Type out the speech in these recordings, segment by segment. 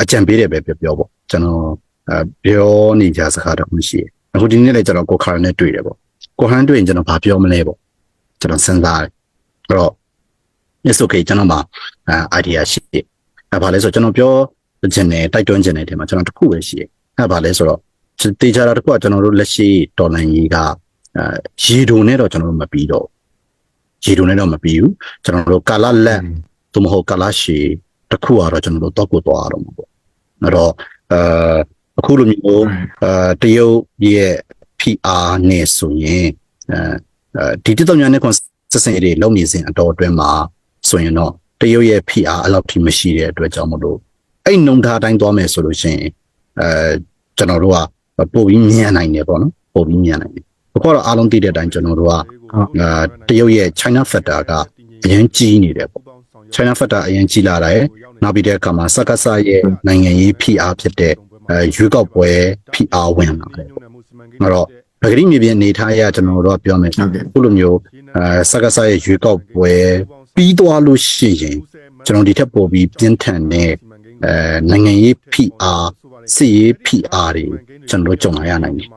အကြံပေးတယ်ပဲပြောပြောပေါ့ကျွန်တော်အဲပြောနေကြစကားတစ်ခုရှိတယ်အခုဒီနေ့လည်းကျွန်တော်ကိုခါရနဲ့တွေ့တယ်ပေါ့ကိုဟန်တွေ့ရင်ကျွန်တော်ဘာပြောမလဲပေါ့ကျွန်တော်စဉ်းစားတယ်အဲ့တော့ it's okay ကျွန်တော်မှာအဲ idea ရှိတယ်အဲဘာလဲဆိုတော့ကျွန်တော်ပြောခြင်းနဲ့တိုက်တွန်းခြင်းနဲ့ဒီမှာကျွန်တော်တစ်ခုပဲရှိတယ်အဲဘာလဲဆိုတော့တေချာတာတစ်ခုကကျွန်တော်တို့လက်ရှိတော်လန်ကြီးကအဲရေဒုံနဲ့တော့ကျွန်တော်တို့မပြီးတော့ရေဒုံနဲ့တော့မပြီးဘူးကျွန်တော်တို့ကာလလက်သို့မဟုတ်ကာလရှည်တစ်ခုကတော့ကျွန်တော်တို့တော့ကိုသွားရတော့မှာပေါ့အဲ့ တော့အဲအခုလိုမျိုးအဲတရုတ်ရဲ့ PR နဲ့ဆိုရင်အဲဒီတိတော့ညာနဲ့ကွန်စစင်တွေလုံနေစဉ်အတော်အတွင်းမှာဆိုရင်တော့တရုတ်ရဲ့ PR အလောက်ထိမရှိတဲ့အတွက်ကြောင့်မလို့အဲ့နှုံထားတိုင်းသွားမယ်ဆိုလို့ရှိရင်အဲကျွန်တော်တို့ကပို့ပြီးမြန်နိုင်တယ်ပေါ့နော်ပို့ပြီးမြန်နိုင်တယ်ဘခေါ်တော့အားလုံးသိတဲ့အတိုင်းကျွန်တော်တို့ကအာတရုတ်ရဲ့ China factor ကအရင်ကြီးနေတယ်ပေါ့ China factor အရင်ကြီးလာတယ်နောက်ပြီးတဲ့အခါမှာစက္ကစရဲ့နိုင်ငံရေး PR ဖြစ်တဲ့အဲရွေးကောက်ပွဲ PR ဝင်လာတယ်အဲ့တော့ပဂရိမြေပြင်အနေထားအရကျွန်တော်တို့ကပြောမယ်ဟုတ်ကဲ့ခုလိုမျိုးအဲစက္ကစရဲ့ရွေးကောက်ပွဲပြီးသွားလို့ရှိရင်ကျွန်တော်ဒီထက်ပိုပြီးပြင်းထန်တဲ့အဲနိုင်ငံရေး PR စစ်ရေး PR တွေကျွန်တော်တို့ကြုံလာရနိုင်တယ်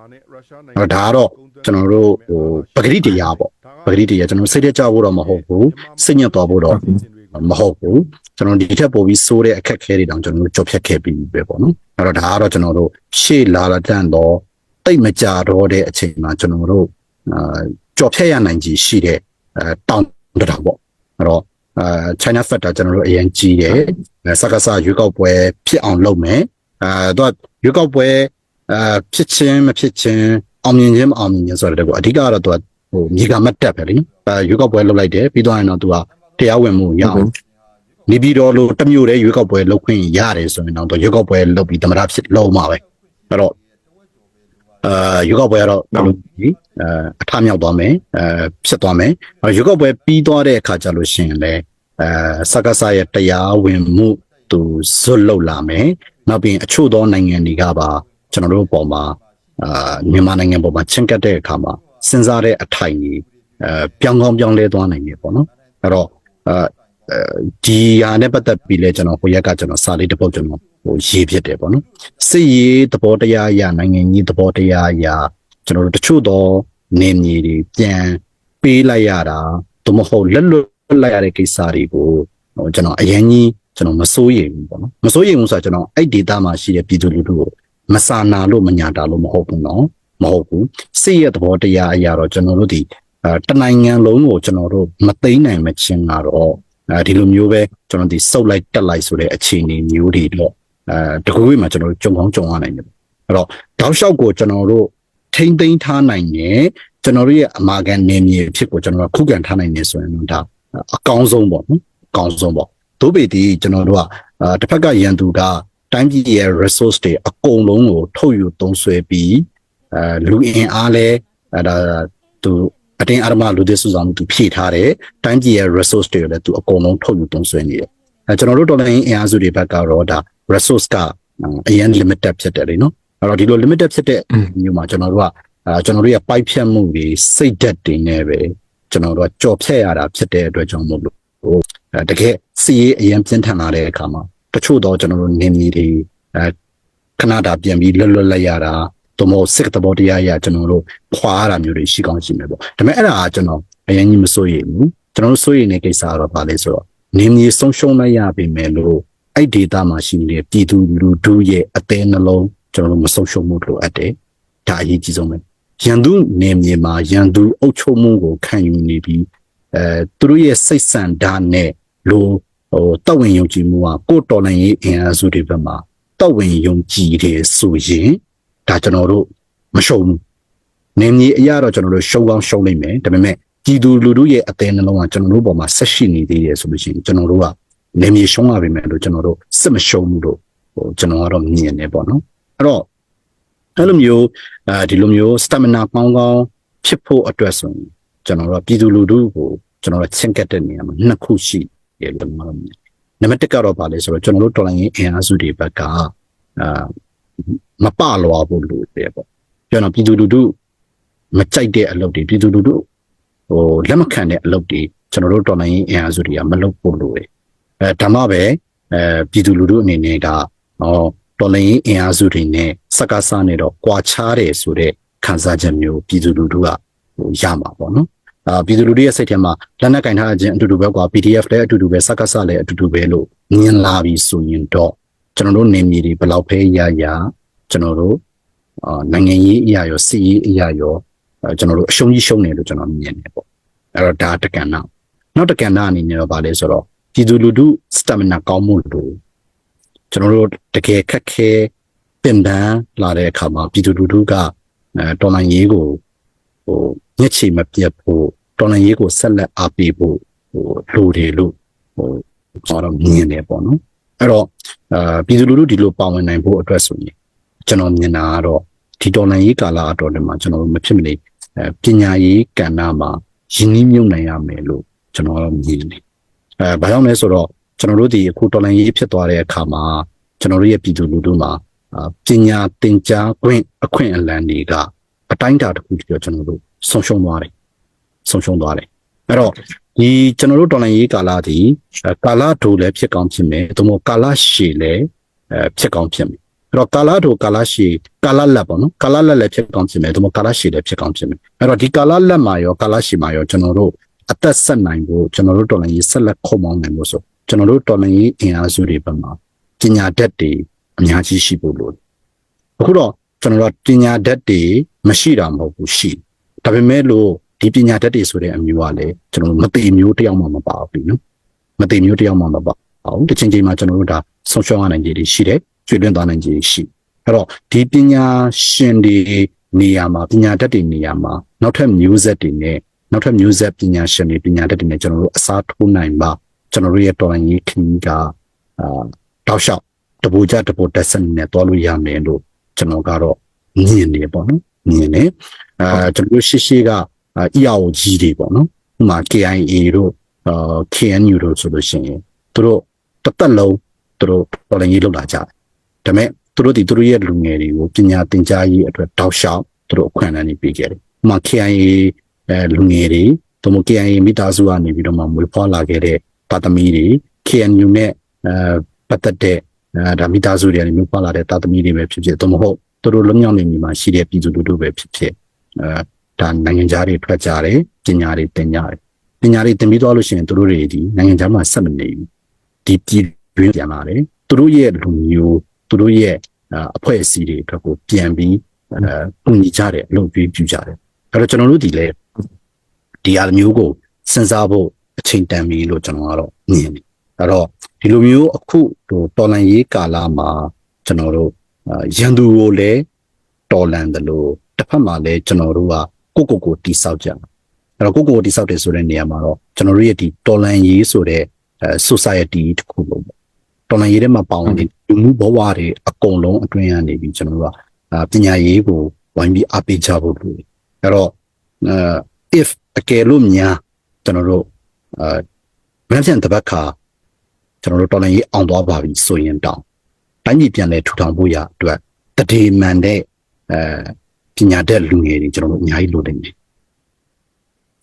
အဲ့တော့ဒါကတော့ကျွန်တော်တို့ဟိုပဂရိတရားပေါ့ပဂရိတရားကျွန်တော်စိတ်ထဲကြဖို့တော့မဟုတ်ဘူးစိတ်ညစ်သွားဖို့တော့ မဟုတ်ဘူးကျွန်တော်ဒီထက်ပိုပြီးစိုးတဲ့အခက်အခဲတွေတောင်ကျွန်တော်တို့ကြော်ဖြတ်ခဲ့ပြီးပဲပေါ့နော်အဲ့တော့ဒါကတော့ကျွန်တော်တို့ရှေ့လာလာတန်တော့တိတ်မကြတော့တဲ့အချိန်မှာကျွန်တော်တို့အာကြော်ဖြတ်ရနိုင်ကြီးရှိတဲ့အဲတောင်တတာပေါ့အဲ့တော့အာ China factor ကျွန်တော်တို့အရင်ကြီးတယ်အဲစကားစရွေးကောက်ပွဲဖြစ်အောင်လုပ်မယ်အဲတော့ရွေးကောက်ပွဲအာဖြစ်ချင်းမဖြစ်ချင်းအောင်မြင်ခြင်းမအောင်မြင်ခြင်းဆိုတဲ့ကောအဓိကကတော့သူကဟိုမြေကမတ်တက်ပဲလေနော်အဲရွေးကောက်ပွဲလုပ်လိုက်တယ်ပြီးတော့ရင်တော့သူက တရားဝင်မှုရအောင်နေပြီးတော့လို့တစ်မျိုးတည်းရွေးကောက်ပွဲလုပ်ခွင့်ရတယ်ဆိုရင်တော့သူရွေးကောက်ပွဲလုပ်ပြီးသမရဖြစ်လုံးမှာပဲအဲ့တော့အာရွေးကောက်ပွဲကတော့ဘယ်လိုကြီးအဲအထမြောက်သွားမယ်အဲဖြစ်သွားမယ်ရွေးကောက်ပွဲပြီးသွားတဲ့အခါကျလို့ရှိရင်လည်းအဲစက္ကစရဲ့တရားဝင်မှုသူဇွတ်လောက်လာမယ်နောက်ပြီးရင်အချို့သောနိုင်ငံတွေကပါကျွန်တော်တို့ပုံမှာအာမြန်မာနိုင်ငံပေါ်မှာချင်းကပ်တဲ့အခါမှာစဉ်းစားတဲ့အထိုင်ကြီးအဲပြောင်းကောင်းပြောင်းလဲသွားနိုင်တယ်ပေါ့နော်အဲ့တော့ အာအဲဒီဟာနဲ့ပတ်သက်ပြီးလဲကျွန်တော်ဟိုရက်ကကျွန်တော်စာလေးတစ်ပုဒ်ကျွန်တော်ဟိုရေးဖြစ်တယ်ပေါ့နော်စစ်ရေးသဘောတရားအရာနိုင်ငံကြီးသဘောတရားအရာကျွန်တော်တို့တချို့သောနေမြေတွေပြန်ပေးလိုက်ရတာသို့မဟုတ်လက်လွတ်လိုက်ရတဲ့ကိစ္စတွေကိုဟိုကျွန်တော်အရင်ကြီးကျွန်တော်မစိုးရိမ်ဘူးပေါ့နော်မစိုးရိမ်ဘူးဆိုတော့ကျွန်တော်အဲ့ဒေတာမှာရှိတဲ့ပြည်သူလူထုကိုမစာနာလို့မညာတာလို့မဟုတ်ဘူးနော်မဟုတ်ဘူးစစ်ရဲ့သဘောတရားအရာတော့ကျွန်တော်တို့ဒီ အဲတနိုင်ငံလုံးကိုကျွန်တော်တို့မသိမ်းနိုင်မချင်းကတော့အဲဒီလိုမျိုးပဲကျွန်တော်ဒီစုပ်လိုက်တက်လိုက်ဆိုတဲ့အခြေအနေမျိုးတွေတော့အဲတကူဝေးမှာကျွန်တော်တို့ကြုံကောင်းကြုံရနိုင်တယ်အဲ့တော့တောက်လျှောက်ကိုကျွန်တော်တို့ထိမ့်သိမ်းထားနိုင်ရင်ကျွန်တော်တို့ရဲ့အမာခံနေမြေအဖြစ်ကိုကျွန်တော်တို့ခုခံထားနိုင်နေဆိုရင်တော့ဒါအကောင်းဆုံးပေါ့နော်အကောင်းဆုံးပေါ့ဒို့ပေဒီကျွန်တော်တို့ကအာတစ်ဖက်ကရန်သူကတိုင်းပြည်ရဲ့ resource တွေအကုန်လုံးကိုထုတ်ယူသုံးစွဲပြီးအဲလူအင်အားလဲအဲဒါသူ အတင်းအဓမ္မလူသစ်စုဆောင်မှုသူဖြည့်ထားတယ်တိုင်းပြည်ရဲ့ resource တွေကိုလည်းသူအကုန်လုံးထုတ်ယူသုံးစွဲနေတယ်အဲကျွန်တော်တို့တော်လိုင်းအင်အားစုတွေဘက်ကတော့ဒါ resource ကအရင် limited ဖြစ်တယ်လေနော်အဲ့တော့ဒီလို limited ဖြစ်တဲ့မျိုးမှာကျွန်တော်တို့ကအာကျွန်တော်တို့ရဲ့ပိုက်ဖြတ်မှုတွေစိတ်ဓာတ်တွေနဲ့ပဲကျွန်တော်တို့ကကြော်ဖြတ်ရတာဖြစ်တဲ့အတွက်ကြောင့်မို့လို့ဟိုအဲတကယ်စီရေးအရင်ပြင်းထန်လာတဲ့အခါမှာတချို့တော့ကျွန်တော်တို့နေမီတွေအဲခဏတာပြန်ပြီးလွတ်လွတ်လိုက်ရတာ သို့မဟုတ်စစ်တဘောတရားရကျွန်တော်တို့ခွာရတာမျိုးတွေရှိကောင်းရှိမယ်ပေါ့ဒါပေမဲ့အဲ့ဒါကကျွန်တော်အရင်ကြီးမစိုးရိမ်ဘူးကျွန်တော်တို့စိုးရိမ်တဲ့ကိစ္စကတော့ပါလေဆိုတော့နေမီဆုံးရှုံးလိုက်ရပြီမယ်လို့အဲ့ဒေတာမှာရှိနေတဲ့ပြည်သူလူထုရဲ့အသေးနှလုံးကျွန်တော်တို့မဆုံးရှုံးမှုလိုအပ်တယ်ဒါအရေးကြီးဆုံးပဲရန်သူနေမြေမှာရန်သူအုပ်ချုပ်မှုကိုခံယူနေပြီးအဲသူတို့ရဲ့စိတ်ဆန္ဒနဲ့လိုဟိုတောက်ဝင်ယုံကြည်မှုကကိုယ်တော်လှန်ရေးအင်အားစုတွေဘက်မှာတောက်ဝင်ယုံကြည်တယ်ဆိုရင် ဒါကျွန်တော်တို့မရှုံးဘူးနေမြေအရာတော့ကျွန်တော်တို့ရှုံးကောင်းရှုံးနိုင်မယ်ဒါပေမဲ့ပြည်သူလူထုရဲ့အသေးနှလုံးကကျွန်တော်တို့ပေါ်မှာဆက်ရှိနေသေးတယ်ဆိုလို့ရှိရင်ကျွန်တော်တို့ကနေမြေရှုံးရပါမယ်လို့ကျွန်တော်တို့စစ်မရှုံးဘူးလို့ဟိုကျွန်တော်ကတော့မြင်နေပေါ့နော်အဲ့တော့အဲ့လိုမျိုးအဲဒီလိုမျိုး stamina ကောင်းကောင်းဖြစ်ဖို့အတွက်ဆိုရင်ကျွန်တော်တို့ပြည်သူလူထုကိုကျွန်တော်တို့ချင်းကတ်တဲ့နေရာမှာနှစ်ခုရှိတယ်လို့ကျွန်တော်မြင်နံပါတ်1ကတော့ပါလေဆိုတော့ကျွန်တော်တို့တော်လိုင်းရေးအင်အားစုတွေဘက်ကအာ မပလွာဖို့လိုတယ်ပေါ့ကျွန်တော်ပြည်သူလူထုမကြိုက်တဲ့အလုပ်တွေပြည်သူလူထုဟိုလက်မခံတဲ့အလုပ်တွေကျွန်တော်တို့တော်လိုင်းရေးအင်အားစုတွေကမလုပ်ဖို့လိုတယ်အဲဒါမှပဲအဲပြည်သူလူထုအနေနဲ့ကဟအော်တော်လိုင်းအင်အားစုတွေနဲ့စက္ကစနဲ့တော့ကွာခြားတယ်ဆိုတဲ့ခံစားချက်မျိုးပြည်သူလူထုကဟိုရမှာပေါ့နော်အာပြည်သူလူထုရဲ့စိတ်ထဲမှာလက်နက်ကင်ထားခြင်းအတူတူပဲကွာ PDF လည်းအတူတူပဲစက္ကစလည်းအတူတူပဲလို့မြင်လာပြီဆိုရင်တော့ ကျွန်တော်တို့နေမြေတွေဘယ်လောက်ပဲရရကျွန်တော်တို့အာနိုင်ငံရေးအရာရောစီရေးအရာရောအဲကျွန်တော်တို့အရှုံးကြီးရှုံးတယ်လို့ကျွန်တော်မြင်တယ်ပေါ့အဲ့တော့ဒါတက္ကနာနောက်တက္ကနာအနေနဲ့တော့ဗာလဲဆိုတော့ပြည်သူလူထု stamina ကောင်းမှုလို့ကျွန်တော်တို့တကယ်ခက်ခဲပင်ပန်းလာတဲ့အခါမှာပြည်သူလူထုကအဲတော်လိုင်းရေးကိုဟိုညက်ချီမပြတ်ဖို့တော်လိုင်းရေးကိုဆက်လက်အားပေးဖို့ဟိုလိုတယ်လို့ဟိုကျွန်တော်မြင်တယ်ပေါ့နော် အဲ့တော့အာပြည်သူလူထုဒီလိုပါဝင်နိုင်ဖို့အတွက်ဆိုရင်ကျွန်တော်မြင်တာကတော့ဒီတော်လိုင်းရေးကာလအတော်တည်းမှာကျွန်တော်တို့မဖြစ်မနေအဲပညာရေးကဏ္ဍမှာရင်းနှီးမြှုပ်နှံရမယ်လို့ကျွန်တော်မြင်တယ်အဲဘာကြောင့်လဲဆိုတော့ကျွန်တော်တို့ဒီအခုတော်လိုင်းရေးဖြစ်သွားတဲ့အခါမှာကျွန်တော်တို့ရဲ့ပြည်သူလူထုမှာအာပညာသင်ကြားခွင့်အခွင့်အလမ်းတွေကအတိုင်းအတာတစ်ခုတည်းကျွန်တော်တို့ဆုံးရှုံးသွားတယ်ဆုံးရှုံးသွားတယ်အဲ့တော့ ဒီကျွန်တော်တို့တော်လိုင်းရေးကာလဒီအဲကာလဒိုလည်းဖြစ်ကောင်းဖြစ်မယ်သို့မဟုတ်ကာလရှည်လည်းအဲဖြစ်ကောင်းဖြစ်မယ်အဲ့တော့ကာလဒိုကာလရှည်ကာလလက်ပေါ့နော်ကာလလက်လည်းဖြစ်ကောင်းဖြစ်မယ်သို့မဟုတ်ကာလရှည်လည်းဖြစ်ကောင်းဖြစ်မယ်အဲ့တော့ဒီကာလလက်မှာရောကာလရှည်မှာရောကျွန်တော်တို့အသက်ဆက်နိုင်ဖို့ကျွန်တော်တို့တော်လိုင်းရေးဆက်လက်ခုံမောင်းနိုင်ဖို့ဆိုကျွန်တော်တို့တော်လိုင်းရေးအင်အားစုတွေဘက်မှာပညာတတ်တွေအများကြီးရှိဖို့လို့အခုတော့ကျွန်တော်တို့ပညာတတ်တွေမရှိတာမဟုတ်ဘူးရှိဒါပေမဲ့လို့ ဒီပညာတတ်တွေဆိုတဲ့အမျိုးကလည်းကျွန်တော်တို့မတိမျိုးတယောက်မှမပါဘူးနော်မတိမျိုးတယောက်မှမပါအောင်တစ်ချိန်ချိန်မှာကျွန်တော်တို့ဒါဆုံးရှုံးရနိုင်ခြေတွေရှိတယ်ကျွေးလွင့်သွားနိုင်ခြေရှိအဲ့တော့ဒီပညာရှင်တွေနေရာမှာပညာတတ်တွေနေရာမှာနောက်ထပ်မျိုးဆက်တွေနဲ့နောက်ထပ်မျိုးဆက်ပညာရှင်တွေပညာတတ်တွေနဲ့ကျွန်တော်တို့အစားထိုးနိုင်ပါကျွန်တော်တို့ရဲ့တော်လိုင်းရေးခင်းကအာတောက်လျှောက်တပူကြတပူတက်စနဲ့တွားလို့ရမယ်လို့ကျွန်တော်ကတော့မြင်နေပေါ့နော်မြင်နေအာကျွန်တော်တို့ရှိရှိက EAO ကြီးတွေပေါ့နော်ဥပမာ KIA တို့အာ KNU တို့ဆိုလို့ရှိရင်သူတို့တစ်သက်လုံးသူတို့တော်လိုင်းရေးလုပ်လာကြတယ်ဒါပေမဲ့သူတို့ဒီသူတို့ရဲ့လူငယ်တွေကိုပညာသင်ကြားရေးအတွက်တောက်လျှောက်သူတို့အခွင့်အလမ်းတွေပေးခဲ့တယ်ဥပမာ KIA အဲလူငယ်တွေသူတို့ KIA မိသားစုကနေပြီးတော့မှမွေးဖွားလာခဲ့တဲ့ပါသမီတွေ KNU နဲ့အဲပတ်သက်တဲ့အဲဒါမိသားစုတွေကနေမျိုးပွားလာတဲ့တာသမီတွေပဲဖြစ်ဖြစ်သို့မဟုတ်သူတို့လုံမြောက်နေနေမှာရှိတဲ့ပြည်သူလူထုပဲဖြစ်ဖြစ်အဲ ဒါနိုင်ငံသားတွေထွက်ကြတယ်ပညာတွေသင်ကြတယ်ပညာတွေသင်ပြီးသွားလို့ရှိရင်သူတို့တွေဒီနိုင်ငံသားမှာဆက်မနေဘူးဒီပြည်တွင်းပြန်လာတယ်သူတို့ရဲ့လူမျိုးသူတို့ရဲ့အဖွဲ့အစည်းတွေအတွက်ကိုပြန်ပြီးအဲပုံညီကြတယ်အလုပ်ပြီးပြုကြတယ်အဲ့တော့ကျွန်တော်တို့ဒီလေဒီအမျိုးကိုစဉ်းစားဖို့အချိန်တန်ပြီလို့ကျွန်တော်ကတော့မြင်တယ်အဲ့တော့ဒီလိုမျိုးအခုဟိုတော်လန်ရေးကာလမှာကျွန်တော်တို့ရန်သူကိုလည်းတော်လန်တယ်လို့တစ်ဖက်မှာလည်းကျွန်တော်တို့က ကိုကိုကိုတိဆောက်ကြတယ်အဲ့တော့ကိုကိုကိုတိဆောက်တယ်ဆိုတဲ့နေရာမှာတော့ကျွန်တော်တို့ရဲ့ဒီတော်လန်ရေးဆိုတဲ့အဲ society တစ်ခုလုံးပေါ့တော်လန်ရေးထဲမှာပါဝင်တဲ့လူမှုဘဝတွေအကုန်လုံးအတွင်းကနေပြီးကျွန်တော်တို့ကပညာရေးကိုဝိုင်းပြီးအားပေးကြဖို့လိုတယ်အဲ့တော့အဲ if အကယ်လို့များကျွန်တော်တို့အဲမင်းပြန်တပတ်ခါကျွန်တော်တို့တော်လိုင်းရေးအောင်သွားပါပြီဆိုရင်တောင်တိုင်းပြည်ပြန်လဲထူထောင်ဖို့ရအတွက်တတိမှန်တဲ့အဲ ပညာတတ်လူငယ်တွေကျွန်တော်တို့အများကြီးလိုနေတယ်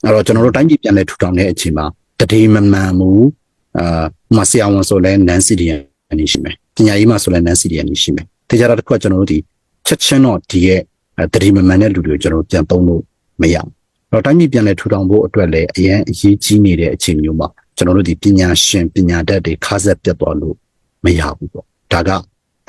အဲ့တော့ကျွန်တော်တို့တိုင်းပြည်ပြန်လဲထူထောင်တဲ့အချိန်မှာတတိမမှန်မှုအာမဆရာဝန်ဆိုလဲနန်စီဒီယန်နေရှိမယ်ပညာရေးမှာဆိုလဲနန်စီဒီယန်နေရှိမယ်တခြားတစ်ခုကကျွန်တော်တို့ဒီချက်ချင်းတော့ဒီရဲ့တတိမမှန်တဲ့လူတွေကိုကျွန်တော်တို့ပြန်သုံးလို့မရဘူးတော့တိုင်းပြည်ပြန်လဲထူထောင်ဖို့အတွက်လည်းအရင်အရေးကြီးနေတဲ့အချိန်မျိုးမှာကျွန်တော်တို့ဒီပညာရှင်ပညာတတ်တွေခါဆက်ပြတ်သွားလို့မရဘူးပေါ့ဒါက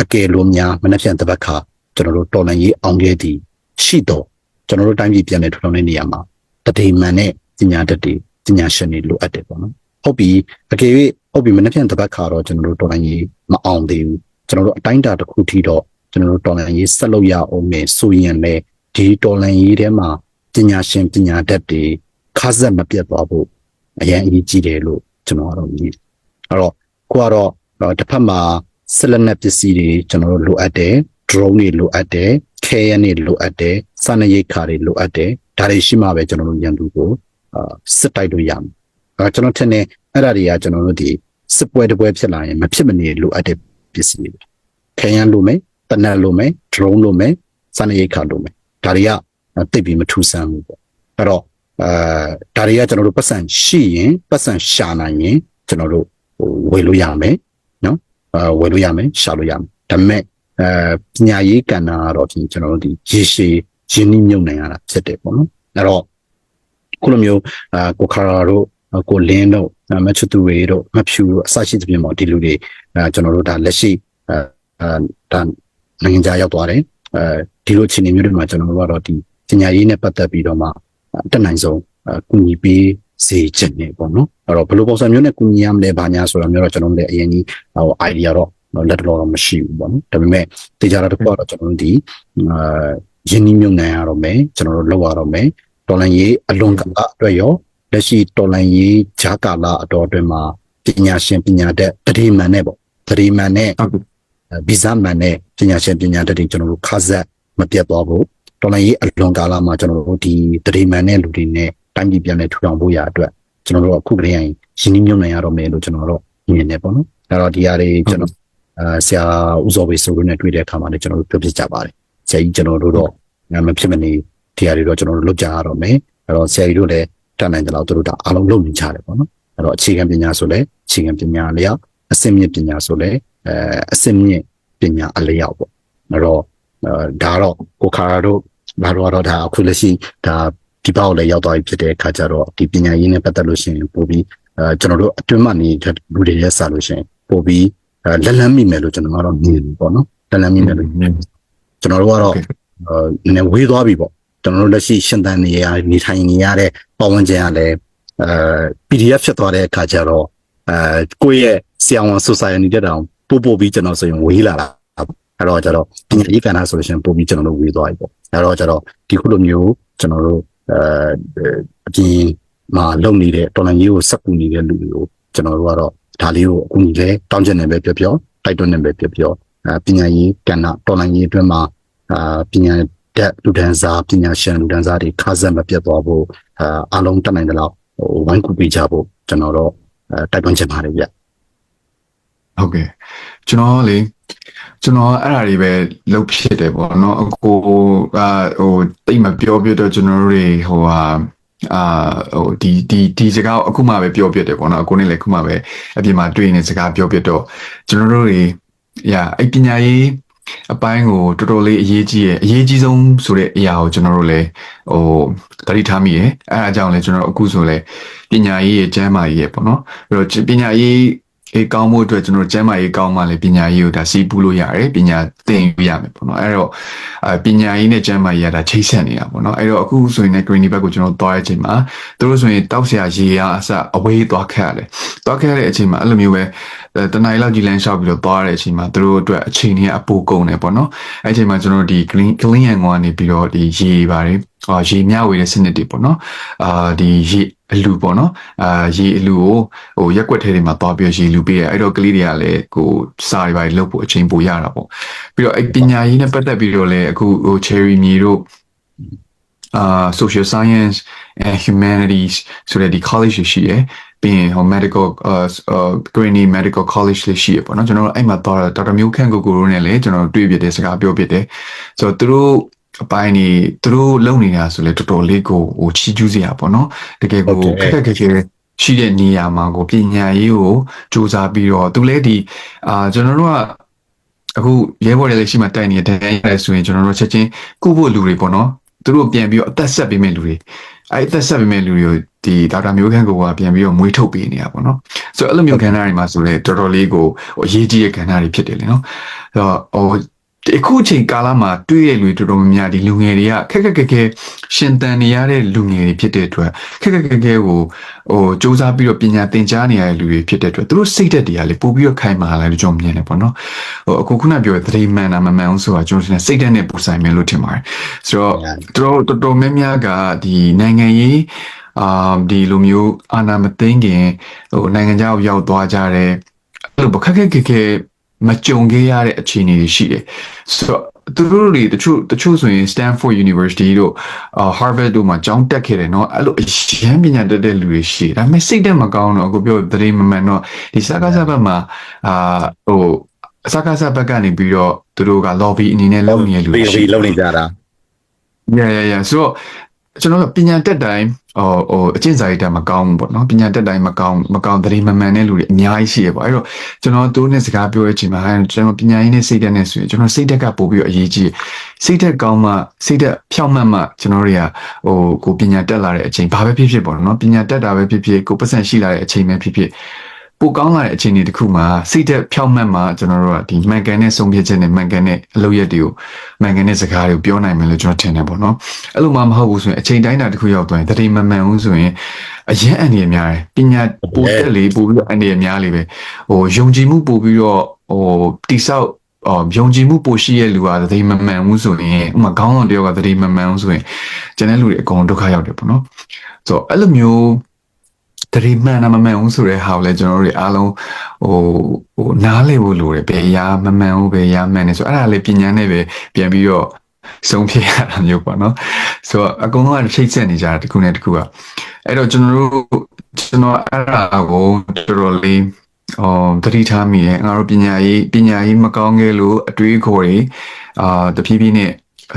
အကယ်လို့များမနှက်ဖြန်တပတ်ခါကျွန်တော်တို့တော်လန်ရေးအောင်ခဲ့သည် ရှိတော့ကျွန်တော်တို့တိုင်းပြည်ပြန်လဲထူထောင်တဲ့နေရာမှာတတိမှန်တဲ့ပညာတတ်တွေပညာရှင်တွေလိုအပ်တယ်ပေါ့နော်ဟုတ်ပြီအကယ်၍ဟုတ်ပြီမနှက်ဖြန်တပတ်ခါတော့ကျွန်တော်တို့တော်လန်ရေးမအောင်သေးဘူးကျွန်တော်တို့အတိုင်းအတာတစ်ခုထိတော့ကျွန်တော်တို့တော်လန်ရေးဆက်လုပ်ရအောင်မယ်ဆိုရင်လေဒီတော်လန်ရေးထဲမှာပညာရှင်ပညာတတ်တွေခါဆက်မပြတ်သွားဖို့အရင်အရေးကြီးတယ်လို့ကျွန်တော်ကတော့မြင်အဲ့တော့ကိုကတော့တစ်ဖက်မှာဆက်လက်နက်ပစ္စည်းတွေကျွန်တော်တို့လိုအပ်တယ် drone တွေလိုအပ်တယ် ခဲရနေလိုအပ်တယ်စာနရိတ်ခါတွေလိုအပ်တယ်ဒါတွေရှိမှပဲကျွန်တော်တို့ရန်သူကိုအာစစ်တိုက်လို့ရမယ်အဲကျွန်တော်ထင်တယ်အဲ့ဒါတွေကကျွန်တော်တို့ဒီစစ်ပွဲတပွဲဖြစ်လာရင်မဖြစ်မနေလိုအပ်တဲ့ပစ္စည်းတွေခဲရန်လိုမယ်တနက်လိုမယ် drone လိုမယ်စာနရိတ်ခါလိုမယ်ဒါတွေကတိတ်ပြီးမထူးဆန်းဘူးပေါ့အဲ့တော့အာဒါတွေကကျွန်တော်တို့ပတ်စံရှိရင်ပတ်စံရှာနိုင်ရင်ကျွန်တော်တို့ဟိုဝယ်လို့ရမယ်နော်အာဝယ်လို့ရမယ်ရှာလို့ရမယ်ဒါပေမဲ့ အဲပညာရေးကဏ္ဍကတော့ဒီကျွန်တော်တို့ဒီရေရှည်ရင်းနှီးမြှုပ်နှံရတာဖြစ်တယ်ပေါ့နော်အဲ့တော့ခုလိုမျိုးအာကိုခါရာတို့ကိုလင်းတို့မချတူဝေတို့မဖြူတို့အစရှိသဖြင့်ပေါ့ဒီလူတွေအဲကျွန်တော်တို့ဒါလက်ရှိအဲဒါနိုင်ငံခြားရောက်သွားတယ်အဲဒီလိုအခြေအနေမျိုးတွေမှာကျွန်တော်တို့ကတော့ဒီပညာရေးနဲ့ပတ်သက်ပြီးတော့မှတက်နိုင်ဆုံးကူညီပေးစေချင်နေပေါ့နော်အဲ့တော့ဘယ်လိုပုံစံမျိုးနဲ့ကူညီရမလဲဘာညာဆိုတာမျိုးတော့ကျွန်တော်တို့လည်းအရင်ကြီးဟို idea တော့ လက်တော်တော့မရှိဘူးပေါ့နော်ဒါပေမဲ့တေချာတာတစ်ခုကတော့ကျွန်တော်တို့ဒီအာယင်းနှီးမြုံနှံရတော့မယ်ကျွန်တော်တို့လောက်ရတော့မယ်တော်လန်ရေးအလွန်ကအတွက်ရောလက်ရှိတော်လန်ရေးဂျာကာလာအတော်အတွင်းမှာပညာရှင်ပညာတတ်တတိမှန်နဲ့ပေါ့တတိမှန်နဲ့ဟုတ်ကဲ့ဗီဇမှန်နဲ့ပညာရှင်ပညာတတ်တွေကျွန်တော်တို့ခါဆက်မပြတ်သွားဘူးတော်လိုင်းရေးအလွန်ကာလမှာကျွန်တော်တို့ဒီတရေမှန်တဲ့လူတွေနဲ့တိုင်းပြည်ပြန်လဲထူထောင်ဖို့ရအတွက်ကျွန်တော်တို့အခုကတည်းကရင်းနှီးမြှုပ်နှံရတော့မယ်လို့ကျွန်တော်တို့မြင်နေပေါ့နော်အဲ့တော့ဒီဟာတွေကျွန်တော် အာဆရာဦးစောဘေးဆိုလို့နဲ့တွေ့တဲ့အခါမှာလည်းကျွန်တော်တို့ပြောပြကြပါတယ်ဆရာကြီးကျွန်တော်တို့တော့မဖြစ်မနေဒီဟာတွေတော့ကျွန်တော်တို့လုပ်ကြရတော့မယ်အဲ့တော့ဆရာကြီးတို့လည်းတတ်နိုင်တယ်လို့သူတို့ဒါအားလုံးလုပ်နေကြတယ်ပေါ့နော်အဲ့တော့အခြေခံပညာဆိုလဲအခြေခံပညာလျောက်အစင်မြင့်ပညာဆိုလဲအဲအစင်မြင့်ပညာအလျောက်ပေါ့အဲ့တော့ဒါတော့ကိုခါရတို့ဘာလို့တော့ဒါအခုလက်ရှိဒါဒီဘောက်လည်းရောက်သွားပြီဖြစ်တဲ့အခါကျတော့ဒီပညာရေးနဲ့ပတ်သက်လို့ရှိရင်ပို့ပြီးအဲကျွန်တော်တို့အတွင်းမှနေတဲ့လူတွေရဲ့စားလို့ရှိရင်ပို့ပြီး လက်လန်းမိမယ်လို့ကျွန်တော်ကတော့မြင်ပြီပေါ့နော်လက်လန်းမိမယ်လို့ကျွန်တော်တို့ကတော့အဲနည်းဝေးသွားပြီပေါ့ကျွန်တော်တို့လက်ရှိရှင်သန်နေရနေထိုင်နေရတဲ့ပတ်ဝန်းကျင်ကလည်းအဲ PDF ဖြစ်သွားတဲ့အခါကျတော့အဲကိုယ့်ရဲ့ဆရာဝန် society တက်တောင်ပို့ပို့ပြီးကျွန်တော်ဆိုရင်ဝေးလာတာအဲ့တော့ကျတော့ပညာရေးကဏ္ဍဆိုလို့ရှိရင်ပို့ပြီးကျွန်တော်တို့ဝေးသွားပြီပေါ့အဲ့တော့ကျတော့ဒီခုလိုမျိုးကျွန်တော်တို့အဲအပြင်မှာလုံနေတဲ့တော်လိုင်းရေးကိုစက်ကူနေတဲ့လူတွေကိုကျွန်တော်တို့ကတော့ ဒါလေးကိုအခုညီလဲတောင်းချင်တယ်ပဲပြောပြောတိုက်တွန်းတယ်ပဲပြောပြောအဲပညာရေးကဏ္ဍတော်လိုင်းရေးအတွင်းမှာအာပညာတက်လူဒန်းစားပညာရှင်လူဒန်းစားတွေခါဆက်မပြတ်သွားဖို့အာအလုံးတက်နိုင်တဲ့လောက်ဟိုဝိုင်းကူပေးကြဖို့ကျွန်တော်တော့အဲတိုက်တွန်းချင်ပါတယ်ဗျဟုတ်ကဲ့ကျွန်တော်လေကျွန်တော်အဲ့ဒါတွေပဲလုပ်ဖြစ်တယ်ပေါ့နော်အကိုကဟိုတိတ်မပြောပြတော့ကျွန်တော်တို့တွေဟိုဟာ အာဟိုဒီဒီဒီစကားအခုမှပဲပြောပြတယ်ပေါ့နော်အကိုနဲ့လည်းအခုမှပဲအပြင်မှာတွေ့နေစကားပြောပြတော့ကျွန်တော်တို့တွေရာအဲ့ပညာရေးအပိုင်းကိုတော်တော်လေးအရေးကြီးရဲ့အရေးကြီးဆုံးဆိုတဲ့အရာကိုကျွန်တော်တို့လည်းဟိုတတိထားမိရဲ့အဲအားကြောင့်လည်းကျွန်တော်တို့အခုဆိုလည်းပညာရေးရဲ့ကျမ်းမာရေးရဲ့ပေါ့နော်အဲ့တော့ပညာရေး အေးကောင်းမှုအတွက်ကျွန်တော်တို့ကျမ်းမာရေးကောင်းမှလည်းပညာရေးကိုဒါစီးပူးလို့ရတယ်ပညာသင်ယူရမယ်ပေါ့နော်အဲ့တော့အပညာရေးနဲ့ကျမ်းမာရေးကဒါချိတ်ဆက်နေတာပေါ့နော်အဲ့တော့အခုဆိုရင်လည်း green bag ကိုကျွန်တော်သွားတဲ့အချိန်မှာသူတို့ဆိုရင်တောက်ဆရာရေရအစအဝေးသွားခက်ရတယ်သွားခက်ရတဲ့အချိန်မှာအဲ့လိုမျိုးပဲတနင်္လာလောက်ကြီးလမ်းလျှောက်ပြီးတော့သွားတဲ့အချိန်မှာသူတို့အတွက်အချိန်ကြီးအပူကုန်တယ်ပေါ့နော်အဲ့အချိန်မှာကျွန်တော်တို့ဒီ clean clean and ကနေပြီးတော့ဒီရေပါတယ်အာရေမျှဝေတဲ့စနစ်တွေပေါ့နော်အာဒီရေ အလူပေါ့နော်အာရေအလူကိုဟိုရက်ွက်ထဲတွေမှာသွားပြီးရေလူပေးရအဲ့တော့ကလေးတွေကလည်းကိုစာတွေပါလုပ်ဖို့အချိန်ပိုရတာပေါ့ပြီးတော့အဲ့ပညာရေးနဲ့ပတ်သက်ပြီးတော့လည်းအခုဟို cherry မြေတို့အာ social science and humanities ဆိုတဲ့ဒီ college တွေရှိတယ်ပြီးရင်ဟို medical အာ Greeney Medical College လေးရှိရပေါ့နော်ကျွန်တော်တို့အဲ့မှာသွားတာဒေါက်တာမျိုးခန့်ကိုကိုရိုနဲ့လည်းကျွန်တော်တို့တွေ့ပြတဲ့စကားပြောပြတယ်ဆိုတော့သူတို့ အပိုင်းနေသူတို့လုံနေတာဆိုလေတော်တော်လေးကိုဟိုချီးကျူးစရာပေါ့နော်တကယ်ကိုခက်ခက်ခဲခဲရှိတဲ့နေရာမှာကိုပညာရေးကိုစူးစမ်းပြီးတော့သူလည်းဒီအာကျွန်တော်တို့ကအခုရဲဘော်တွေလည်းရှိမှတိုက်နေတဲ့တန်းရတယ်ဆိုရင်ကျွန်တော်တို့ချက်ချင်းကုဖို့လူတွေပေါ့နော်သူတို့ပြန်ပြီးတော့အသက်ဆက်ပေးမဲ့လူတွေအဲ့အသက်ဆက်ပေးမဲ့လူတွေကိုဒီဒေါက်တာမျိုးခန့်ကိုကပြန်ပြီးတော့မွေးထုတ်ပေးနေတာပေါ့နော်ဆိုတော့အဲ့လိုမျိုးကဏ္ဍတွေမှာဆိုလေတော်တော်လေးကိုဟိုအရေးကြီးတဲ့ကဏ္ဍတွေဖြစ်တယ်လေနော်အဲ့တော့ဟို အခုအချိန်ကာလမှာတွေ့ရလူတော်တော်များများဒီလူငယ်တွေကခက်ခက်ခက်ခဲရှင်သန်နေရတဲ့လူငယ်တွေဖြစ်တဲ့အတွက်ခက်ခက်ခက်ခဲကိုဟိုစူးစမ်းပြီးတော့ပညာသင်ကြားနေရတဲ့လူတွေဖြစ်တဲ့အတွက်သူတို့စိတ်သက်တွေကလေပို့ပြီးတော့ခိုင်မာလာတယ်ကျွန်တော်မြင်တယ်ပေါ့နော်ဟိုအခုခုနပြောတဲ့သတိမှန်တာမမှန်အောင်ဆိုတာကျွန်တော်စိတ်သက်နဲ့ပူဆိုင်မယ်လို့ထင်ပါတယ်ဆိုတော့တော်တော်တော်များများကဒီနိုင်ငံရေးအာဒီလိုမျိုးအာဏာမသိမ်းခင်ဟိုနိုင်ငံခြားကိုရောက်သွားကြတဲ့အဲ့လိုခက်ခက်ခက်ခဲ မကြုံခဲ့ရတဲ့အခြေအနေတွေရှိတယ်ဆိုတော့သူတို့တွေတချို့တချို့ဆိုရင် Stanford University တို့အာ Harvard တို့မှာကျောင်းတက်ခဲ့တယ်เนาะအဲ့လိုအရန်ပညာတတ်တဲ့လူတွေရှိတယ်ဒါပေမဲ့စိတ်တက်မကောင်းတော့အခုပြောသတိမမှန်တော့ဒီစကားစဘက်မှာအာဟိုစကားစဘက်ကနေပြီးတော့သူတို့က lobby အနေနဲ့လုပ်နေတဲ့လူတွေရှိ ပြီးလုံနေကြတာ Yeah yeah yeah ဆိုတော့ ကျွန်တော်တို့ပညာတက်တိုင်းဟိုဟိုအကျင့်စာရိတ္တမကောင်းဘူးပေါ့နော်ပညာတက်တိုင်းမကောင်းမကောင်းသတိမမှန်တဲ့လူတွေအများကြီးရှိရပေါ့အဲ့တော့ကျွန်တော်တို့နဲ့စကားပြောရချိန်မှာကျွန်တော်ပညာရေးနဲ့စိတ်ဓာတ်နဲ့ဆိုရင်ကျွန်တော်စိတ်ဓာတ်ကပို့ပြီးတော့အရေးကြီးစိတ်ဓာတ်ကောင်းမှစိတ်ဓာတ်ဖြောင့်မတ်မှကျွန်တော်တွေကဟိုကိုပညာတက်လာတဲ့အချိန်ဘာပဲဖြစ်ဖြစ်ပေါ့နော်ပညာတက်တာပဲဖြစ်ဖြစ်ကိုပတ်စံရှိလာတဲ့အချိန်ပဲဖြစ်ဖြစ် ပိုကောင်းလာတဲ့အချိန်တွေတခုမှာစိတ်သက်ဖြောင့်မတ်မှကျွန်တော်တို့ကဒီမှန်ကန်တဲ့ဆုံးဖြတ်ချက်နဲ့မှန်ကန်တဲ့အလုပ်ရက်တွေကိုမှန်ကန်တဲ့စကားတွေကိုပြောနိုင်မယ်လို့ကျွန်တော်ထင်တယ်ပေါ့နော်အဲ့လိုမှမဟုတ်ဘူးဆိုရင်အချိန်တိုင်းတာတစ်ခုရောက်သွားရင်တတိမမှန်ဘူးဆိုရင်အရင်အန္တရာယ်များတယ်ပညာပိုတက်လေပို့ပြီးတော့အန္တရာယ်များလေပဲဟိုယုံကြည်မှုပို့ပြီးတော့ဟိုတိဆောက်အော်ယုံကြည်မှုပိုရှိရဲ့လူကတတိမမှန်ဘူးဆိုရင်ဥပမာခေါင်းဆောင်တယောက်ကတတိမမှန်ဘူးဆိုရင်ကျန်တဲ့လူတွေအကုန်ဒုက္ခရောက်တယ်ပေါ့နော်ဆိုတော့အဲ့လိုမျိုး တတိမှန်တာမမှန်ဘူးဆိုတဲ့ဟာကိုလည်းကျွန်တော်တို့တွေအားလုံးဟိုဟိုနားလည်ဖို့လိုတယ်ဘယ်ရာမမှန်ဘူးဘယ်ရာမှန်တယ်ဆိုအဲ့ဒါလေးပညာနဲ့ပဲပြန်ပြီးတော့ဆုံးဖြတ်ရတာမျိုးပေါ့နော်ဆိုတော့အကုန်လုံးကထိတ်ဆက်နေကြတာတစ်ခုနဲ့တစ်ခုကအဲ့တော့ကျွန်တော်တို့ကျွန်တော်အဲ့ဒါကိုတော်တော်လေးအော်တတိထားမိတယ်ငါတို့ပညာရေးပညာရေးမကောင်းခဲ့လို့အတွေးခေါ်တွေအာတဖြည်းဖြည်းနဲ့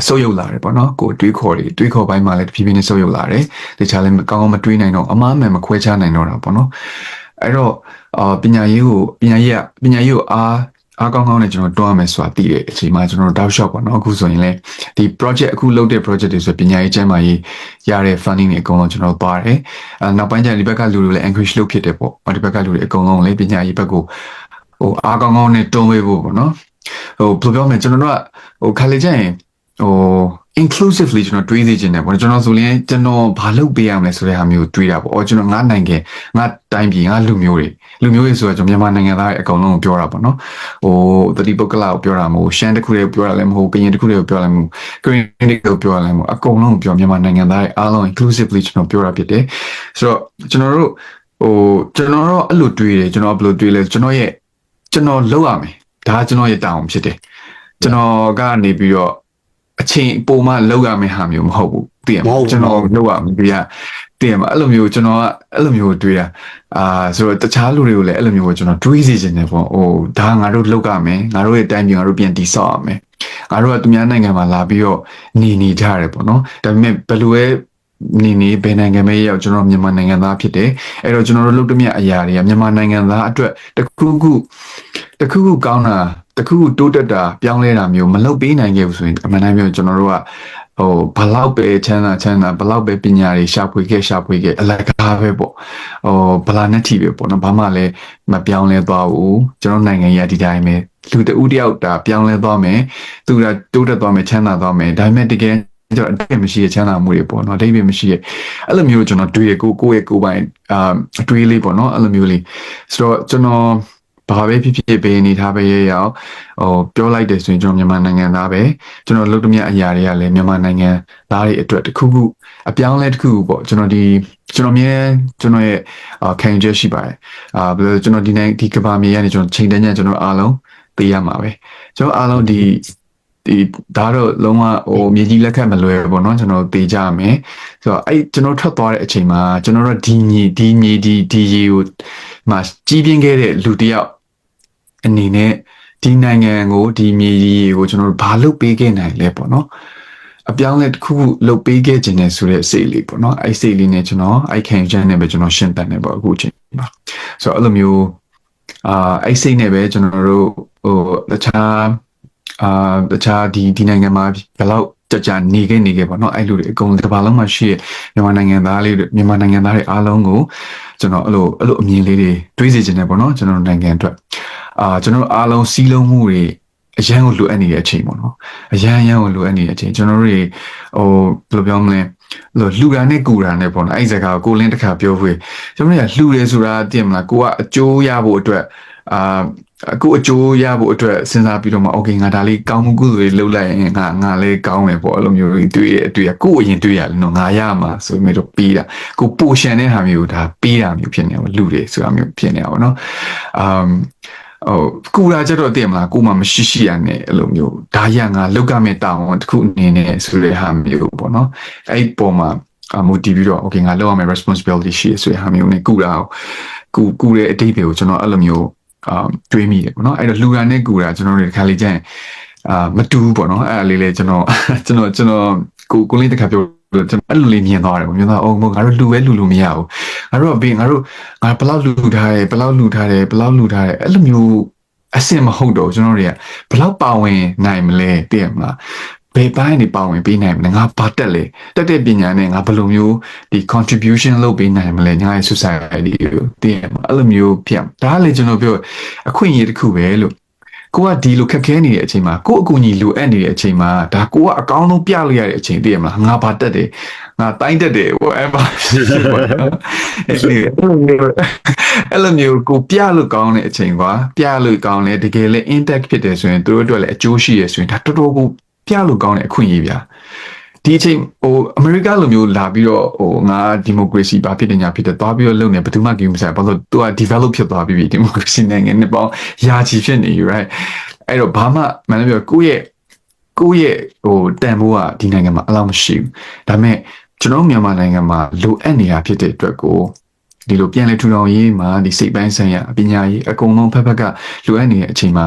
ဆုပ်ယုပ်လာတယ်ပေါ့နော်ကိုယ်တွေးခေါ်တွေတွေးခေါ်ပိုင်းမှာလည်းတဖြည်းဖြည်းနဲ့ဆုပ်ယုပ်လာတယ်တခြားလည်းမကောင်းမတွေးနိုင်တော့အမားမှန်မခွဲခြားနိုင်တော့တာပေါ့နော်အဲ့တော့အာပညာရေးကိုပညာရေးကပညာရေးကိုအားအားကောင်းကောင်းနဲ့ကျွန်တော်တွန်းရမယ်ဆိုတာသိတဲ့အချိန်မှာကျွန်တော်တောက်လျှောက်ပေါ့နော်အခုဆိုရင်လည်းဒီ project အခုလုပ်တဲ့ project တွေဆိုပညာရေးကျမ်းမာရေးရတဲ့ funding တွေအကုန်လုံးကျွန်တော်ပါတယ်အဲနောက်ပိုင်းကျရင်ဒီဘက်ကလူတွေလည်း encourage လုပ်ဖြစ်တယ်ပေါ့ဒီဘက်ကလူတွေအကုန်လုံးလည်းပညာရေးဘက်ကိုဟိုအားကောင်းကောင်းနဲ့တွန်းပေးဖို့ပေါ့နော်ဟိုဘယ်လိုပြောမလဲကျွန်တော်တို့ကဟိုခါလေကျရင် ဟို inclusively ကျွန်တော်တွေးသိချင်တယ်ပေါ့ကျွန်တော်ဆိုရင်ကျွန်တော်ဘာလုပ်ပေးရမလဲဆိုတဲ့ဟာမျိုးတွေးတာပေါ့အော်ကျွန်တော်ငါနိုင်ငံငါတိုင်းပြည်ငါလူမျိုးတွေလူမျိုးတွေဆိုတော့ကျွန်တော်မြန်မာနိုင်ငံသားတွေအကုန်လုံးကိုပြောတာပေါ့နော်ဟိုတတိပုဂ္ဂလကိုပြောတာမဟုတ်ရှမ်းတစ်ခုတည်းကိုပြောတာလည်းမဟုတ်ကရင်တစ်ခုတည်းကိုပြောတာလည်းမဟုတ်ကရင်တစ်ခုကိုပြောတာလည်းမဟုတ်အကုန်လုံးကိုပြောမြန်မာနိုင်ငံသားတွေအားလုံး inclusively ကျွန်တော်ပြောတာဖြစ်တယ်ဆိုတော့ကျွန်တော်တို့ဟိုကျွန်တော်တို့အဲ့လိုတွေးတယ်ကျွန်တော်ဘယ်လိုတွေးလဲကျွန်တော်ရဲ့ကျွန်တော်လုပ်ရမယ်ဒါကကျွန်တော်ရဲ့တာဝန်ဖြစ်တယ်ကျွန်တော်ကနေပြီးတော့ အချိန်ပုံမှလောက်ရမယ့်ဟာမျိုးမဟုတ်ဘူးသိရမလားကျွန်တော်လောက်ရမယ်ဒီကသိရမလားအဲ့လိုမျိုးကျွန်တော်ကအဲ့လိုမျိုးတွေးတာအာဆိုတော့တခြားလူတွေကိုလည်းအဲ့လိုမျိုးကိုကျွန်တော်တွေးစီခြင်းတယ်ပေါ့ဟိုဒါငါတို့လောက်ရမယ်ငါတို့ရဲ့တိုင်းပြည်ငါတို့ပြန်တည်ဆောက်ရမယ်ငါတို့ကသူများနိုင်ငံမှာလာပြီးတော့နေနေကြရတယ်ပေါ့နော်ဒါပေမဲ့ဘယ်လိုပဲနေနေဘယ်နိုင်ငံပဲရောက်ကျွန်တော်မြန်မာနိုင်ငံသားဖြစ်တယ်အဲ့တော့ကျွန်တော်တို့လုပ်တဲ့မြတ်အရာတွေကမြန်မာနိုင်ငံသားအတွက်တခုခု တခုခုကောင်းတာတခုခုတိုးတက်တာပြောင်းလဲတာမျိုးမလုပ်ပေးနိုင်ခဲ့ဘူးဆိုရင်အမှန်တမ်းပြောကျွန်တော်တို့ကဟိုဘလောက်ပဲချမ်းသာချမ်းသာဘလောက်ပဲပညာတွေရှာဖွေခဲ့ရှာဖွေခဲ့အလကားပဲပေါ့ဟိုဘလာနဲ့ထိပဲပေါ့နော်ဘာမှလည်းမပြောင်းလဲသွားဘူးကျွန်တော်နိုင်ငံကြီးကဒီတိုင်းပဲလူတဦးတယောက်တာပြောင်းလဲသွားမယ်သူကတိုးတက်သွားမယ်ချမ်းသာသွားမယ်ဒါပေမဲ့တကယ်ကျွန်တော်အတိတ်မရှိရဲ့ချမ်းသာမှုတွေပေါ့နော်အတိတ်ပဲမရှိရဲ့အဲ့လိုမျိုးကျွန်တော်တွေးရကိုကိုယ့်ရဲ့ကိုယ်ပိုင်အာအတွေးလေးပေါ့နော်အဲ့လိုမျိုးလေးဆိုတော့ကျွန်တော် ဘာပဲဖြစ်ဖြစ်ဘေးအနေထားပဲရရအောင်ဟိုပြောလိုက်တယ်ဆိုရင်ကျွန်တော်မြန်မာနိုင်ငံသားပဲကျွန်တော်လုပ်သမျှအရာတွေကလည်းမြန်မာနိုင်ငံသားတွေအတွက်တခုခုအပြောင်းလဲတခုခုပေါ့ကျွန်တော်ဒီကျွန်တော်မြဲကျွန်တော်ရဲ့ခံယူချက်ရှိပါတယ်အာဘယ်လိုကျွန်တော်ဒီနိုင်ဒီကဘာမြေကနေကျွန်တော်ချိန်တန်းညကျွန်တော်အားလုံးသိရမှာပဲကျွန်တော်အားလုံးဒီဒီဒါတော့လုံးဝဟိုမြေကြီးလက်ခတ်မလွယ်ဘူးပေါ့နော်ကျွန်တော်သိကြရမယ်ဆိုတော့အဲ့ကျွန်တော်ထွက်သွားတဲ့အချိန်မှာကျွန်တော်တို့ဒီမြေဒီမြေဒီဒီရေကိုမှာကြီးပြင်းခဲ့တဲ့လူတယောက် အနေနဲ့ဒီနိုင်ငံကိုဒီမြေကြီးကိုကျွန်တော်တို့ဘာလုပ်ပေးခဲ့နိုင်လဲပေါ့နော်အပြောင်းလဲတစ်ခုခုလုပ်ပေးခဲ့ခြင်းနဲ့ဆိုတဲ့စိတ်လေးပေါ့နော်အဲ့စိတ်လေးနဲ့ကျွန်တော်အဲ့ခံချမ်းနဲ့ပဲကျွန်တော်ရှင်းတတ်နေပေါ့အခုချိန်မှာဆိုတော့အဲ့လိုမျိုးအာအဲ့စိတ်နဲ့ပဲကျွန်တော်တို့ဟိုတခြားအာတခြားဒီဒီနိုင်ငံမှာဘယ်လောက် ကြကြနေခဲ့နေခဲ့ပေါ့နော်အဲ့လိုတွေအကုန်တစ်ပါလုံးမှာရှိရမြန်မာနိုင်ငံသားလေးတွေမြန်မာနိုင်ငံသားတွေအားလုံးကိုကျွန်တော်အဲ့လိုအဲ့လိုအမြင်လေးတွေတွေးစီခြင်းနဲ့ပေါ့နော်ကျွန်တော်နိုင်ငံအတွက်အာကျွန်တော်အားလုံးစီးလုံးမှုတွေအရန်ကိုလိုအပ်နေတဲ့အချိန်ပေါ့နော်အရန်အရန်ကိုလိုအပ်နေတဲ့အချိန်ကျွန်တော်တို့တွေဟိုဘယ်လိုပြောမလဲလို့လှူတာနဲ့ကူတာနဲ့ပေါ့နော်အဲ့ဒီစကားကိုကိုလင်းတစ်ခါပြောဖွေကျွန်တော်တို့ကလှူတယ်ဆိုတာသိမလားကိုကအကျိုးရဖို့အတွက်အာ အခုအကျိုးရဖို့အတွက်စဉ်းစားပြီးတော့မှ okay ငါဒါလေးကောင်းမှုကုသိုလ်လေးလုပ်လိုက်ရင်ငါငါလေးကောင်းမယ်ပေါ့အဲ့လိုမျိုးတွေတွေ့ရတွေ့ရကိုယ်အရင်တွေ့ရတယ်နော်ငါရမှာဆိုပေမဲ့တော့ပြီးတာကိုပိုရှန်တဲ့ဟာမျိုးဒါပြီးတာမျိုးဖြစ်နေအောင်လူတွေဆိုတာမျိုးဖြစ်နေအောင်နော်အမ်ဟိုကူလာကြတော့တည်မလားကိုမှမရှိရှိရနဲ့အဲ့လိုမျိုးဒါရငါလောက်ကမဲ့တောင်းတစ်ခုအနေနဲ့ဆိုတဲ့ဟာမျိုးပေါ့နော်အဲ့ပုံမှာအမူတည်ပြီးတော့ okay ငါလောက်ရမယ် responsibility ရှိရဆိုတဲ့ဟာမျိုးနဲ့ကူလာကိုကူကူတဲ့အတိတ်တွေကိုကျွန်တော်အဲ့လိုမျိုး အာတွေးမိတယ်ပေါ့နော်အဲ့တော့လူရနဲ့ကူတာကျွန်တော်တို့ဒီခါလေးကျရင်အာမတူဘူးပေါ့နော်အဲ့ဒါလေးလေကျွန်တော်ကျွန်တော်ကျွန်တော်ကိုကိုလေးတစ်ခါပြောလို့ကျွန်တော်အဲ့လိုလေးမြင်သွားတယ်ပေါ့မြင်သွားအောင်မဟုတ်ငါတို့လူပဲလူလူမရဘူးငါတို့ကဘေးငါတို့ငါဘယ်လောက်လူထားတယ်ဘယ်လောက်လူထားတယ်ဘယ်လောက်လူထားတယ်အဲ့လိုမျိုးအဆင်မဟုတ်တော့ဘူးကျွန်တော်တွေကဘယ်လောက်ပါဝင်နိုင်မလဲသိရမလား ဘယ်ပိုင်းနေပါဝင်ပေးနိုင်မလဲငါဘာတက်လဲတက်တဲ့ပညာနဲ့ငါဘယ်လိုမျိုးဒီ contribution လုပ်ပေးနိုင်မလဲညီမရဲ့ society ကိုသိရမလားအဲ့လိုမျိုးဖြစ်ဒါကလေကျွန်တော်ပြောအခွင့်အရေးတစ်ခုပဲလို့ကိုကဒီလိုခက်ခဲနေတဲ့အချိန်မှာကိုအကူကြီးလိုအပ်နေတဲ့အချိန်မှာဒါကိုကအကောင်းဆုံးပြလို့ရတဲ့အချိန်သိရမလားငါဘာတက်တယ်ငါတိုင်းတက်တယ်ဟိုအဲ့ပါဖြစ်ဖြစ်ပေါ့နော်အဲ့လိုအဲ့လိုမျိုးကိုပြလို့ကောင်းတဲ့အချိန်ကွာပြလို့ကောင်းလဲတကယ်လဲ intact ဖြစ်တယ်ဆိုရင်သူတို့အတွက်လည်းအကျိုးရှိရဆိုရင်ဒါတော်တော်ကို ပြလို့ကောင်းတဲ့အခွင့်အရေးဗျာဒီအချိန်ဟိုအမေရိကလိုမျိုးလာပြီးတော့ဟိုငါဒီမိုကရေစီဘာဖြစ်တယ်ညာဖြစ်တယ်သွားပြီးတော့လုပ်နေဘယ်သူမှကြည့်မဆိုင်ဘာလို့သူက develop ဖြစ်သွားပြီးပြီဒီမိုကရေစီနိုင်ငံနဲ့ပေါင်းယာချီဖြစ်နေ right အဲ့တော့ဘာမှမလည်းပြောကိုယ့်ရဲ့ကိုယ့်ရဲ့ဟိုတန်ဖိုးကဒီနိုင်ငံမှာအလောက်မရှိဘူးဒါပေမဲ့ကျွန်တော်မြန်မာနိုင်ငံမှာလိုအပ်နေတာဖြစ်တဲ့အတွက်ကိုဒီလိုပြန်လဲထူထောင်ရေးမှာဒီစိတ်ပိုင်းဆိုင်ရာပညာရေးအကုန်လုံးဖက်ဖက်ကလိုအပ်နေတဲ့အချိန်မှာ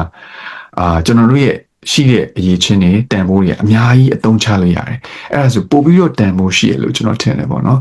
အာကျွန်တော်တို့ရဲ့ ရှိတဲ့အရေးချင်းတွေတန်ဖိုးတွေအများကြီးအသုံးချလို့ရတယ်အဲ့ဒါဆိုပို့ပြီးတော့တန်ဖိုးရှိရလို့ကျွန်တော်ထင်တယ်ပေါ့နော်